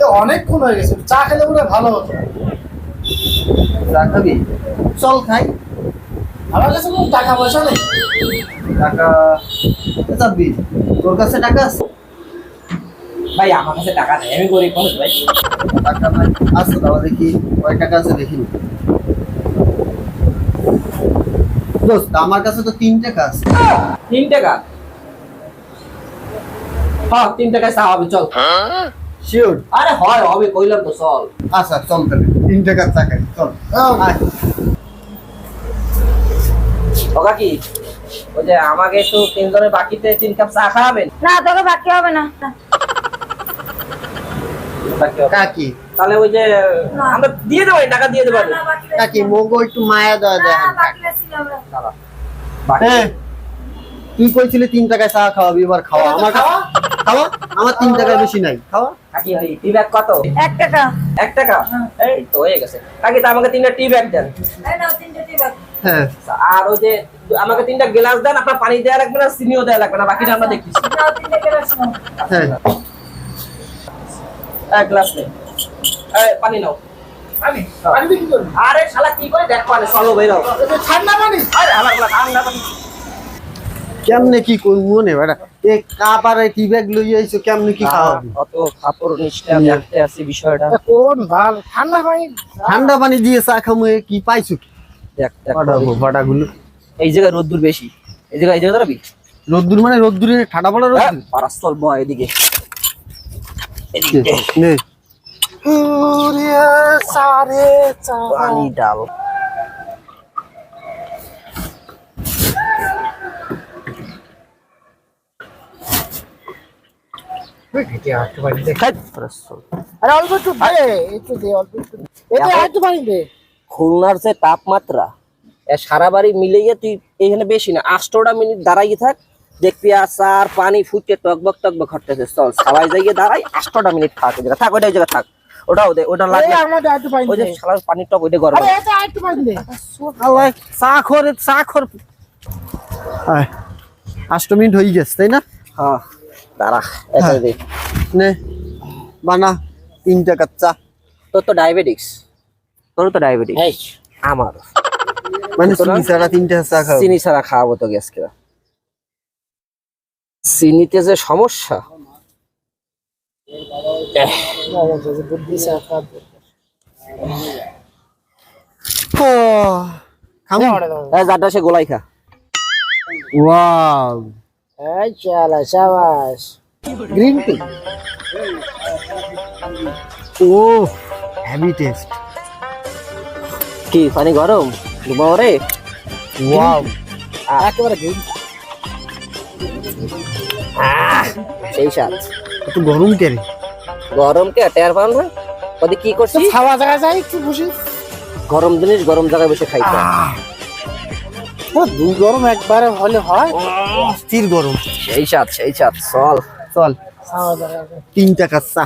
তো অনেকক্ষণ হয়ে গেছে চা খেলে মনে ভালো হতো। চা খাবি? চল খাই। আমার কাছে কোনো টাকা পয়সা নেই। টাকা চাবি তোর কাছে টাকা আছে? ভাই আমার কাছে টাকা নেই আমি গরিব মানুষ ভাই। টাকা নাই? আছে দাও দেখি কয় টাকা আছে দেখি। দোস্ত আমার কাছে তো তিন টাকা আছে। তিন টাকা? হ্যাঁ তিন টাকায় চা হবে চল। শিওর আরে হয় হবে কইলাম তো চল। আচ্ছা চল তাহলে। তিন টাকার চা চল। আয়। ওকা ওই যে আমাকে একটু তিনজনের বাকিতে তিন কাপ চা খাওয়াবেন? না তোকে বাকি হবে না। কাকি। তাহলে ওই যে আমরা দিয়ে দেবো টাকা দিয়ে দেবো। কাকি মোগো একটু মায়া দেওয়া দেয় হ্যাঁ। তুই কইছিলি তিন টাকায় চা খাওয়াবি এবার খাওয়া। আমার খাওয়া? খাওয়া আমার তিন টাকার বেশি নাই। খাওয়া কাকি ভাই টি ব্যাগ কত? এক টাকা। এক টাকা? এই তো হয়ে গেছে। কাকি তা আমাকে তিনটা টি ব্যাগ দেন। এই নাও তিনটে টিবাক হ্যাঁ। আর ওই যে আমাকে তিনটা গ্লাস দেন আপনার পানি দেওয়া লাগবে না চিনিও দেওয়া লাগবে না বাকিটা আমরা দেখতেছি। নাও হ্যাঁ। এক গ্লাস নে পানি নাও। পানি? পানি দিয়ে কি করবি? আরে শালা কি করে দেখ পানি চলো বেরো। ঠান্ডা পানি। আরে আমার ঠান্ডা পানি। কেমনে কি করব নে। বেটা এ কাপ টি ব্যাগ লই আইছো কেমনে কি খাওয়াবি? অত কাপড় নিষ্ঠা দেখতে আসি বিষয়টা। কোন ভালো ঠান্ডা পানি। ঠান্ডা পানি দিয়ে চা খামু কি পাইছো দেখ দেখ। এই জায়গায় রোদ্দুর বেশি। এই জায়গায় এই দাঁড়াবি রোদ্দুর মানে রোদ্দুরে ঠাডা পড়া রোদ্দুর? বয় এদিকে। নে সারে চা। পানি ডাল। আরে অল্প একটু দে একটু দে অল্প একটু দে। এটা পানি দে। খুলনার যে তাপমাত্রা সারা বাড়ি মিলিয়ে তুই এখানে বেশি না আষ্টটা মিনিট দাঁড়াই থাক। দেখবি আচার পানি ফুটে টকবক টকবক ঘটতেছে চল সবাই যাইয়ে দাঁড়াই আষ্টটা মিনিট থাক ওই থাক ওইটা ওই থাক। ওটাও দে ওটা লাগবে। আর পানি ওই যে শালার পানির টক ওইটা গরম আরে আর চা খর চা খর। আষ্ট মিনিট হয়ে গেছে তাই না? হ্যাঁ দাঁড়া এটা হ্যাঁ। দে। নে। বানা তিন টাকার চা। তোর তো ডায়াবেটিক্স তোর তো ডায়াবেটিক্স আমার মানে চিনি ছাড়া তিন টাকার চা খাও চিনি ছাড়া খাওয়াবো তো গ্যাস কেনা চিনিতে যে সমস্যা। যাটা সে গোলাই খা। ওয়াও। এই চালা শাবাশ গ্রিন টি ও হেভি টেস্ট কি পানি গরম? ঘুমাও রে। ওয়াও একেবারে গ্রিন সেই সাত একটু গরম কেরে গরম কে? টের পান না? ওদি কি করছি খাওয়া জায়গা যাই একটু বসি। গরম জিনিস গরম জায়গায় বসে খাইতে। ও দুই গরম একবারে হলে হয়। অস্থির গরম। সেই সাত সেই সাত চল। চল। তিনটা কাচ্চা তিন টাকার চা।